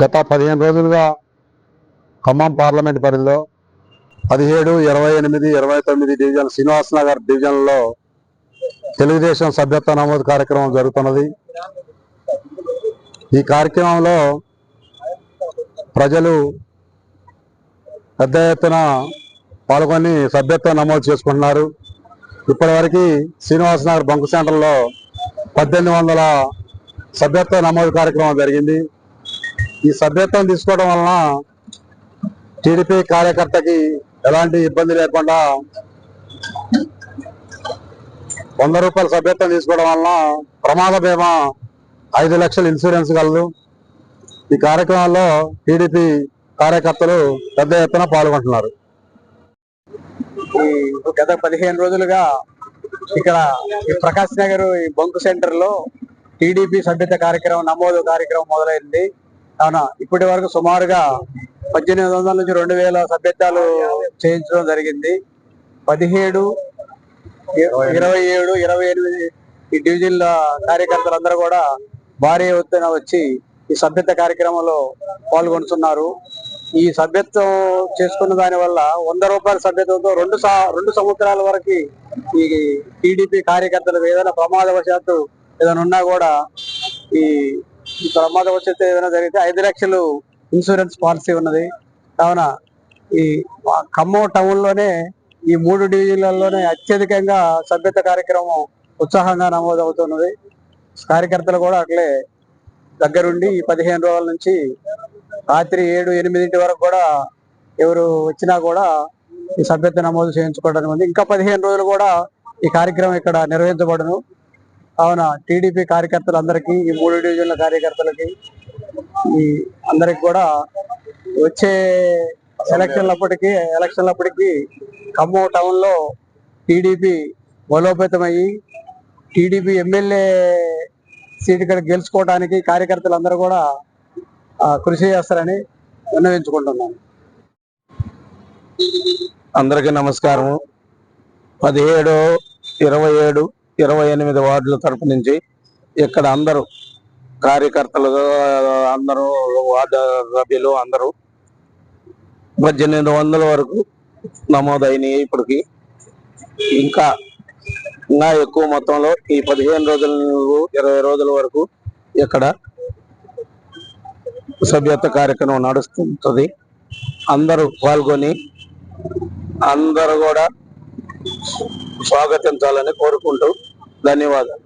గత పదిహేను రోజులుగా ఖమ్మం పార్లమెంట్ పరిధిలో పదిహేడు ఇరవై ఎనిమిది ఇరవై తొమ్మిది డివిజన్ శ్రీనివాస్ నగర్ డివిజన్లో తెలుగుదేశం సభ్యత్వ నమోదు కార్యక్రమం జరుగుతున్నది. ఈ కార్యక్రమంలో ప్రజలు పెద్ద ఎత్తున పాల్గొని సభ్యత్వం నమోదు చేసుకుంటున్నారు. ఇప్పటివరకు శ్రీనివాస నగర్ బంకు సెంటర్లో పద్దెనిమిది వందల సభ్యత్వ నమోదు కార్యక్రమం జరిగింది. ఈ సభ్యత్వం తీసుకోవడం వలన టీడీపీ కార్యకర్తకి ఎలాంటి ఇబ్బంది లేకుండా వంద రూపాయల సభ్యత్వం తీసుకోవడం వలన ప్రమాద బీమా ఐదు లక్షల ఇన్సూరెన్స్ కలదు. ఈ కార్యక్రమంలో టీడీపీ కార్యకర్తలు పెద్ద ఎత్తున పాల్గొంటున్నారు. ఈ గత పదిహేను రోజులుగా ఇక్కడ ఈ ప్రకాశ్ నగర్ ఈ బంకు సెంటర్లో టీడీపీ సభ్యత కార్యక్రమం నమోదు కార్యక్రమం మొదలైంది. అవునా? ఇప్పటి వరకు సుమారుగా పద్దెనిమిది వందల నుంచి రెండు వేల సభ్యత్వాలు చేయించడం జరిగింది. పదిహేడు ఇరవై ఏడు ఇరవై ఎనిమిది ఈ డివిజన్ల కార్యకర్తలందరూ కూడా భారీ ఎత్తున వచ్చి ఈ సభ్యత కార్యక్రమంలో పాల్గొంటున్నారు. ఈ సభ్యత్వం చేసుకున్న దాని వల్ల వంద రూపాయల సభ్యత్వంతో రెండు సా- రెండు సంవత్సరాల వరకు ఈ టీడీపీ కార్యకర్తలు ఏదైనా ప్రమాదవశాత్తు ఏదైనా ఉన్నా కూడా ఈ ఈ ప్రమాదవశాత్తు ఏదైనా జరిగితే ఐదు లక్షలు ఇన్సూరెన్స్ పాలసీ ఉన్నది. కావున ఈ ఖమ్మం టౌన్లోనే ఈ మూడు డివిజన్లలోనే అత్యధికంగా సభ్యత కార్యక్రమం ఉత్సాహంగా నమోదవుతున్నది. కార్యకర్తలు కూడా అట్లే దగ్గరుండి ఈ పదిహేను రోజుల నుంచి రాత్రి ఏడు ఎనిమిదింటి వరకు కూడా ఎవరు వచ్చినా కూడా ఈ సభ్యత నమోదు చేయించుకోవడానికి ఉంది ఇంకా పదిహేను రోజులు కూడా ఈ కార్యక్రమం ఇక్కడ నిర్వహించబడను. కావున టీడీపీ కార్యకర్తలందరికీ ఈ మూడు డివిజన్ల కార్యకర్తలకి ఈ అందరికి కూడా వచ్చే ఎలక్షన్లప్పటికీ ఎలక్షన్లప్పటికీ ఖమ్మం టౌన్లో టీడీపీ బలోపేతమయ్యి టీడీపీ ఎమ్మెల్యే సీట్ ఇక్కడ గెలుచుకోవడానికి కార్యకర్తలందరూ కూడా కృషి చేస్తారని విన్నవించుకుంటున్నాను. అందరికీ నమస్కారము. పదిహేడు ఇరవై ఏడు ఇరవై ఎనిమిది వార్డుల తరపు నుంచి ఇక్కడ అందరూ కార్యకర్తలు అందరూ వార్డు సభ్యులు అందరూ పద్దెనిమిది వందల వరకు నమోదైనవి ఇప్పటికి. ఇంకా ఇంకా ఎక్కువ మొత్తంలో ఈ పదిహేను రోజుల ఇరవై రోజుల వరకు ఇక్కడ సభ్యత్వ కార్యక్రమం నడుస్తుంటుంది. అందరూ పాల్గొని అందరూ కూడా స్వాగతించాలని కోరుకుంటూ ధన్యవాదాలు.